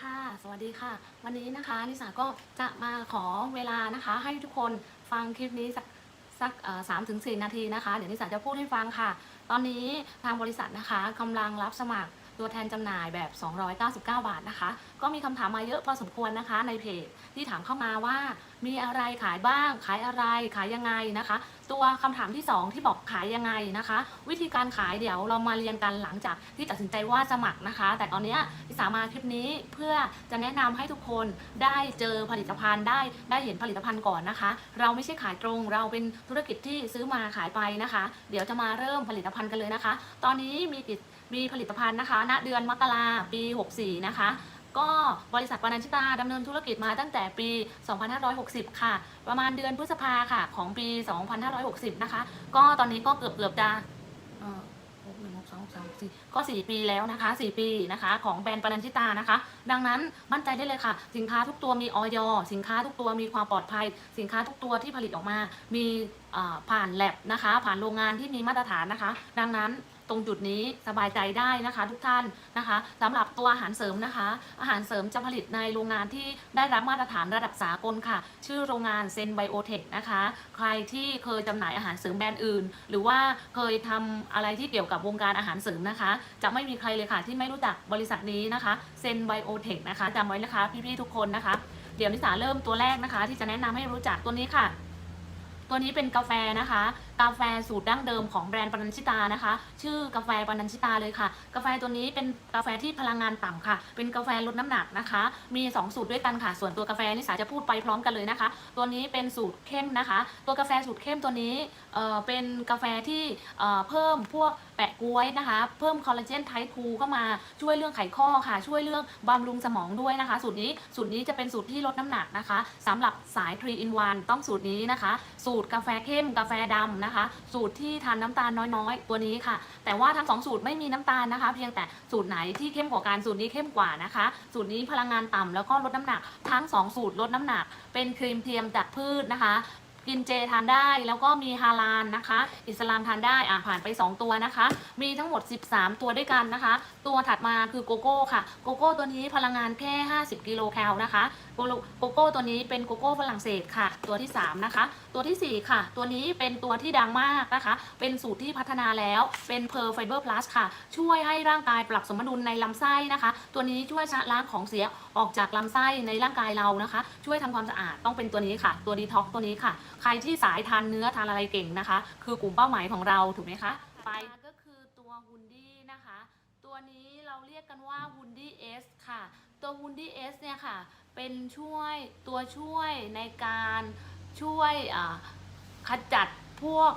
ค่ะ สวัสดีค่ะ วันนี้นะคะนิสาก็จะมาขอเวลานะคะ ให้ทุกคนฟังคลิปนี้สักสักสามถึงสี่นาทีนะคะ เดี๋ยวนิสาจะพูดให้ฟังค่ะ ตอนนี้ทางบริษัทนะคะกำลังรับสมัคร ตัวแทนจำหน่ายแบบ 299 บาทนะคะ ก็มีคำถามมาเยอะพอสมควรนะคะ ในเพจที่ถามเข้ามาว่า มีอะไรขายบ้าง ขายอะไรขายยังไงนะคะ ตัวคำถามที่ 2 ที่บอกขายยังไงนะคะ วิธีการขายเดี๋ยวเรามาเรียนกันหลังจากที่ตัดสินใจว่าสมัครนะคะ แต่ตอนเนี้ยที่สามาคลิปนี้เพื่อจะแนะนำให้ทุกคนได้เจอผลิตภัณฑ์ได้ได้เห็นผลิตภัณฑ์ก่อนนะคะ เราไม่ใช่ขายตรงเราเป็นธุรกิจที่ซื้อมาขายไปนะคะ เดี๋ยวจะมาเริ่มผลิตภัณฑ์กันเลยนะคะ ตอนนี้มีติด มีผลิตภัณฑ์นะคะ ณ เดือนมกราปี 64 นะคะ ก็บริษัทปานันชิตาดำเนินธุรกิจมาตั้งแต่ปี 2560 ค่ะ ประมาณเดือนพฤษภาค่ะ ของปี 2560 นะคะ ก็ตอนนี้ก็เกือบเกือบๆจะหกหนึ่งหกสองหกสามหกสี่ก็4ปีแล้วนะคะ4ปีนะคะ ของแบรนด์ปานันชิตานะคะ ดังนั้นมั่นใจได้เลยค่ะ สินค้าทุกตัวมีออยสินค้าทุกตัวมีความปลอดภัย สินค้าทุกตัวที่ผลิตออกมา มีผ่านแลบนะคะ ผ่านโรงงานที่มีมาตรฐานนะคะ ดังนั้น ตรงจุดนี้สบายใจได้นะคะ ทุกท่านนะคะสำหรับตัวอาหารเสริมนะคะ อาหารเสริมจะผลิตในโรงงานที่ได้รับมาตรฐานระดับสากลค่ะ ชื่อโรงงานเซนไบโอเทคนะคะ ใครที่เคยจำหน่ายอาหารเสริมแบรนด์อื่น หรือว่าเคยทำอะไรที่เกี่ยวกับวงการอาหารเสริมนะคะ จะไม่มีใครเลยค่ะ ที่ไม่รู้จักบริษัทนี้นะคะเซนไบโอเทคนะคะจำไว้นะคะพี่ๆทุกคนนะคะ เดี๋ยวนิสาเริ่มตัวแรกนะคะ ที่จะแนะนำให้รู้จักตัวนี้ค่ะ ตัวนี้เป็นกาแฟนะคะ กาแฟสูตรดั้งเดิมของแบรนด์ปานันชิตานะคะ ชื่อกาแฟปานันชิตาเลยค่ะ กาแฟตัวนี้เป็นกาแฟที่พลังงานต่ำค่ะ เป็นกาแฟลดน้ำหนักนะคะ มี 2 สูตรด้วยกันค่ะ ส่วนตัวกาแฟนิสาจะพูดไปพร้อมกันเลยนะคะ ตัวนี้เป็นสูตรเข้มนะคะ ตัวกาแฟสูตรเข้มตัวนี้เอ่อเป็นกาแฟที่เอ่อเพิ่มพวกแปะกล้วยนะคะ เพิ่มคอลลาเจนไทป์2เข้ามาช่วยเรื่องไขข้อค่ะ ช่วยเรื่องบำรุงสมองด้วยนะคะ สูตรนี้สูตรนี้จะเป็นสูตรที่ลดน้ำหนักนะคะสำหรับสาย3 in 1ต้องสูตรนี้นะคะ สูตรกาแฟเข้มกาแฟดำนะคะ สูตรที่ทานน้ำตาลน้อยๆ ตัวนี้ค่ะ แต่ว่าทั้งสองสูตรไม่มีน้ำตาลนะคะ เพียงแต่สูตรไหนที่เข้มกว่ากันสูตรนี้เข้มกว่านะคะ สูตรนี้พลังงานต่ำแล้วก็ลดน้ำหนัก ทั้งสองสูตรลดน้ำหนัก เป็นครีมเทียมจากพืชนะคะกินเจทานได้แล้วก็มีฮาลาลนะคะ อิสลามทานได้อ่าผ่านไป 2 ตัวนะคะ มีทั้งหมด 13 ตัวด้วยกันนะคะ ตัวถัดมาคือโกโก้ค่ะ โกโก้ตัวนี้พลังงานแค่ 50 กิโลแคลนะคะ โกโก้ตัวนี้เป็นโกโก้ฝรั่งเศสค่ะ ตัวที่ 3 นะคะ ตัวทีสี่ 4 ค่ะ ตัวนี้เป็นตัวที่ดังมากนะคะ เป็นสูตรที่พัฒนาแล้วเป็นเพอร์ไฟเบอร์พลัสค่ะ ช่วยให้ร่างกายปรับสมดุลในลำไส้นะคะ ตัวนี้ช่วยชะล้างของเสียออกจากลำไส้ในร่างกายเรานะคะ ช่วยทำความสะอาดต้องเป็นตัวนี้ค่ะ ตัวดีท็อกตัวนี้ค่ะ ใครที่สายทานเนื้อทานอะไรเก่งนะคะ คือกลุ่มเป้าหมายของเราถูกไหมคะไป เราเรียกกันว่าฮุนดี้เอสค่ะ ตัวฮุนดี้เอสเนี่ยค่ะ เป็นช่วยตัวช่วยในการช่วยขจัดพวก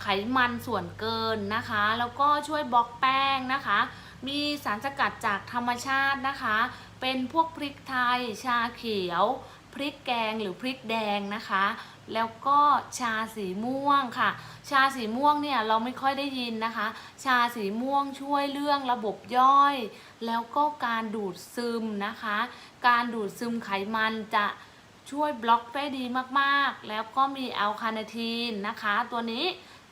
ไขมันส่วนเกินนะคะ แล้วก็ช่วยบล็อกแป้งนะคะ มีสารสกัดจากธรรมชาตินะคะ เป็นพวกพริกไทย ชาเขียว พริกแกงหรือพริกแดงนะคะ แล้วก็ชาสีม่วงค่ะ ชาสีม่วงเนี่ยเราไม่ค่อยได้ยินนะคะ ชาสีม่วงช่วยเรื่องระบบย่อย แล้วก็การดูดซึมนะคะ การดูดซึมไขมันจะช่วยบล็อกได้ดีมากๆ แล้วก็มีแอลคาเนทีนนะคะ ตัวนี้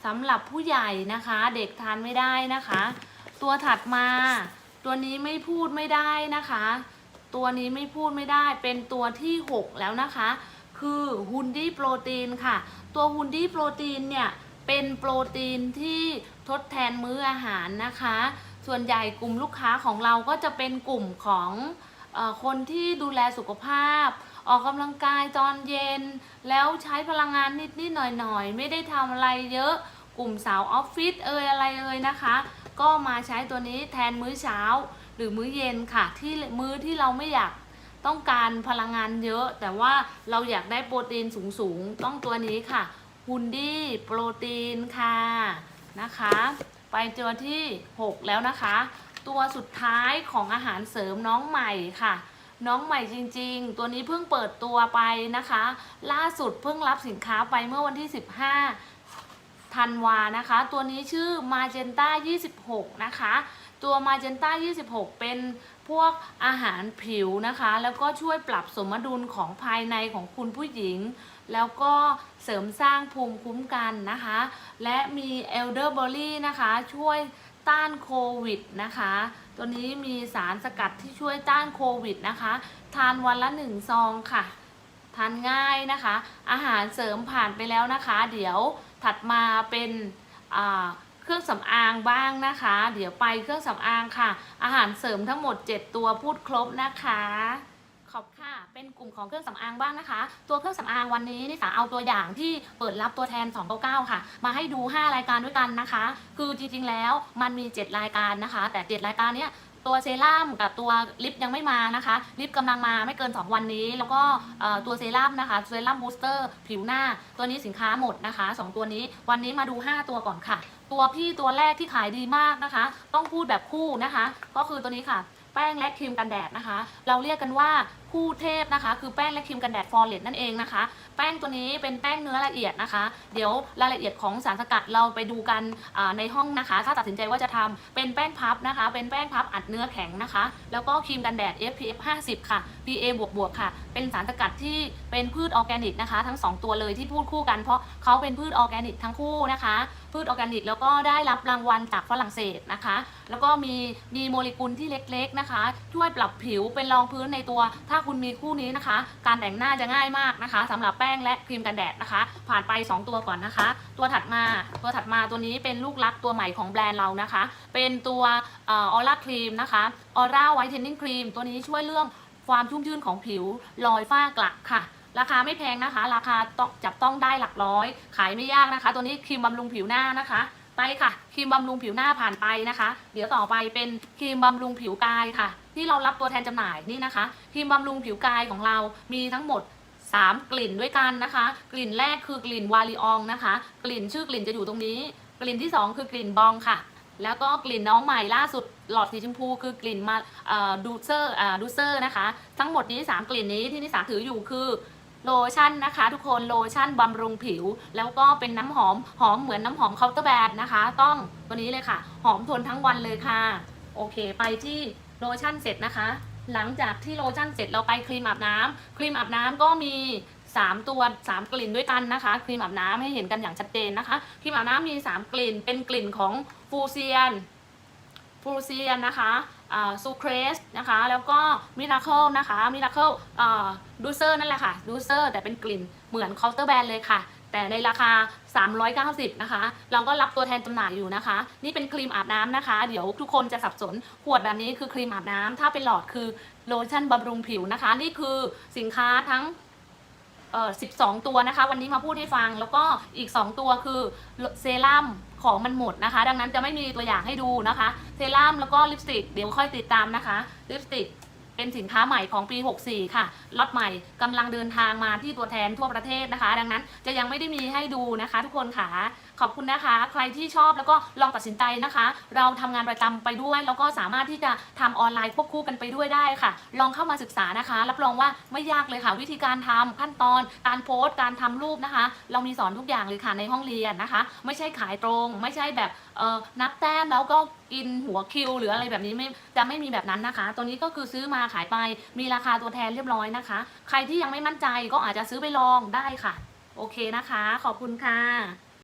สำหรับผู้ใหญ่นะคะ เด็กทานไม่ได้นะคะ ตัวถัดมา ตัวนี้ไม่พูดไม่ได้นะคะ ตัวนี้ไม่พูดไม่ได้เป็นตัวที่ 6 แล้วนะคะ คือฮุนดี้โปรตีนค่ะ ตัวฮุนดี้โปรตีนเนี่ย เป็นโปรตีนที่ทดแทนมื้ออาหารนะคะ ส่วนใหญ่กลุ่มลูกค้าของเราก็จะเป็นกลุ่มของออคนที่ดูแลสุขภาพ ออกกำลังกายตอนเย็น แล้วใช้พลังงานนิดๆหน่อยๆ ไม่ได้ทำอะไรเยอะกลุ่มสาวออฟฟิศเอ่ยอะไรเอ่ยนะคะ ก็มาใช้ตัวนี้แทนมื้อเช้า หรือมื้อเย็นค่ะที่มื้อที่เราไม่อยากต้องการพลังงานเยอะ แต่ว่าเราอยากได้โปรตีนสูงๆ ต้องตัวนี้ค่ะฮุนดี้โปรตีนค่ะนะคะ ไปตัวที่ 6 แล้วนะคะ ตัวสุดท้ายของอาหารเสริมน้องใหม่ค่ะ น้องใหม่จริงๆ ตัวนี้เพิ่งเปิดตัวไปนะคะ ล่าสุดเพิ่งรับสินค้าไปเมื่อวันที่ 15ธันวานะคะ ตัวนี้ชื่อ Magenta 26 นะคะ ตัว Magenta 26 เป็นพวกอาหารผิวนะคะ แล้วก็ช่วยปรับสมดุลของภายในของคุณผู้หญิง แล้วก็เสริมสร้างภูมิคุ้มกันนะคะ และมี Elderberry นะคะ ช่วยต้านโควิดนะคะ ตัวนี้มีสารสกัดที่ช่วยต้านโควิดนะคะ ทานวันละหนึ่งซองค่ะ ทานง่ายนะคะ อาหารเสริมผ่านไปแล้วนะคะ เดี๋ยวถัดมาเป็นอ่า เครื่องสำอางบ้างนะคะ เดี๋ยวไปเครื่องสำอางค่ะ อาหารเสริมทั้งหมด 7 ตัวพูดครบนะคะขอบค่ะ เป็นกลุ่มของเครื่องสำอางบ้างนะคะ ตัวเครื่องสำอางวันนี้นิสาเอาตัวอย่างที่เปิดรับตัวแทน299ค่ะ มาให้ดู 5 รายการด้วยกันนะคะ คือจริงๆแล้วมันมี 7 รายการนะคะ แต่ 7 รายการเนี้ยตัวเซรั่มกับตัวลิปยังไม่มานะคะ ลิปกำลังมาไม่เกิน 2 วันนี้ แล้วก็ตัวเซรั่มนะคะเซรั่มบูสเตอร์ผิวหน้า ตัวนี้สินค้าหมดนะคะ 2 ตัวนี้วันนี้มาดู 5 ตัวก่อนค่ะ ตัวพี่ตัวแรกที่ขายดีมากนะคะ ต้องพูดแบบคู่นะคะ ก็คือตัวนี้ค่ะ แป้งและครีมกันแดดนะคะ เราเรียกกันว่าคู่เทพนะคะ คือแป้งและครีมกันแดดฟอร์เรสนั่นเองนะคะ แป้งตัวนี้เป็นแป้งเนื้อละเอียดนะคะ เดี๋ยวรายละเอียดของสารสกัดเราไปดูกันในห้องนะคะ ถ้าตัดสินใจว่าจะทำเป็นแป้งพับนะคะ เป็นแป้งพับอัดเนื้อแข็งนะคะ แล้วก็ครีมกันแดด SPF 50 ค่ะ PA บวกบวกค่ะ เป็นสารสกัดที่เป็นพืชออร์แกนิกนะคะ ทั้ง 2 ตัวเลยที่พูดคู่กัน เพราะเขาเป็นพืชออร์แกนิกทั้งคู่นะคะ พืชออร์แกนิก แล้วก็ได้รับรางวัลจากฝรั่งเศสนะคะ แล้วก็มีมีโมเลกุลที่เล็กๆนะคะ ช่วยปรับผิวเป็นรองพื้นในตัว ถ้าคุณมีคู่นี้นะคะ การแต่งหน้าจะง่ายมากนะคะสำหรับแป้งและครีมกันแดดนะคะ ผ่านไป 2 ตัวก่อนนะคะ ตัวถัดมาตัวถัดมาตัวนี้เป็นลูกรักตัวใหม่ของแบรนด์เรานะคะ เป็นตัวออร่าครีมนะคะออร่าไวท์เทนนิ่งครีมตัวนี้ช่วยเรื่องความชุ่มชื่นของผิวรอยฝ้ากระค่ะ ราคาไม่แพงนะคะ ราคาต้องจับต้องได้หลักร้อย ขายไม่ยากนะคะ ตัวนี้ครีมบำรุงผิวหน้านะคะ ไปค่ะครีมบำรุงผิวหน้าผ่านไปนะคะ เดี๋ยวต่อไปเป็นครีมบำรุงผิวกายค่ะ ที่เรารับตัวแทนจำหน่ายนี่นะคะครีมบำรุงผิวกายของเรามีทั้งหมด3 กลิ่นด้วยกันนะคะ กลิ่นแรกคือกลิ่นวาลิอองนะคะ กลิ่นชื่อกลิ่นจะอยู่ตรงนี้ กลิ่นที่ 2 คือกลิ่นบองค่ะ แล้วก็กลิ่นน้องใหม่ล่าสุดหลอดสีชมพูคือกลิ่นมาดูเซอร์ดูเซอร์นะคะ ทั้งหมดนี้ 3 กลิ่นนี้ที่นิสาถืออยู่คือ โลชั่นนะคะ ทุกคนโลชั่นบำรุงผิว แล้วก็เป็นน้ำหอมหอมเหมือนน้ำหอมเคาน์เตอร์แบรนด์นะคะ ต้องตัวนี้เลยค่ะ หอมทนทั้งวันเลยค่ะ โอเค ไปที่โลชั่นเสร็จนะคะ หลังจากที่โลชั่นเสร็จเราไปครีมอาบน้ำครีมอาบน้ำก็มี3 ตัว 3 กลิ่นด้วยกันนะคะ ครีมอาบน้ำให้เห็นกันอย่างชัดเจนนะคะครีมอาบน้ำมี 3 กลิ่นเป็นกลิ่นของฟูเซียนฟูเซียนนะคะ ซูเครสนะคะแล้วก็มิราเคิลนะคะมิราเคิลดูเซอร์นั่นแหละค่ะดูเซอร์แต่เป็นกลิ่นเหมือนเคาน์เตอร์แบรนด์เลยค่ะ แต่ในราคา 390 นะคะ เราก็รับตัวแทนจำหน่ายอยู่นะคะ นี่เป็นครีมอาบน้ำนะคะ เดี๋ยวทุกคนจะสับสนขวดแบบนี้คือครีมอาบน้ำถ้าเป็นหลอดคือโลชั่นบำรุงผิวนะคะ นี่คือสินค้าทั้ง เอ่อ12 ตัวนะคะ วันนี้มาพูดให้ฟังแล้วก็อีก 2 ตัวคือเซรั่มของมันหมดนะคะ ดังนั้นจะไม่มีตัวอย่างให้ดูนะคะ เซรั่มแล้วก็ลิปสติกเดี๋ยวค่อยติดตามนะคะลิปสติก เป็นสินค้าใหม่ของปี 64 ค่ะล็อตใหม่กำลังเดินทางมาที่ตัวแทนทั่วประเทศนะคะ ดังนั้นจะยังไม่ได้มีให้ดูนะคะ ทุกคนค่ะ ขอบคุณนะคะ ใครที่ชอบแล้วก็ลองตัดสินใจนะคะ เราทำงานประจำไปด้วย แล้วก็สามารถที่จะทำออนไลน์ควบคู่กันไปด้วยได้ค่ะ ลองเข้ามาศึกษานะคะ รับรองว่าไม่ยากเลยค่ะ วิธีการทำขั้นตอน การโพสต์ การทำรูปนะคะ เรามีสอนทุกอย่างเลยค่ะในห้องเรียนนะคะ ไม่ใช่ขายตรง ไม่ใช่แบบนับแต้มแล้วก็ กินหัวคิว หรืออะไรแบบนี้ไม่จะไม่มีแบบนั้นนะคะ ตัวนี้ก็คือซื้อมาขายไปมีราคาตัวแทนเรียบร้อยนะคะ ใครที่ยังไม่มั่นใจก็อาจจะซื้อไปลองได้ค่ะ โอเคนะคะ ขอบคุณค่ะ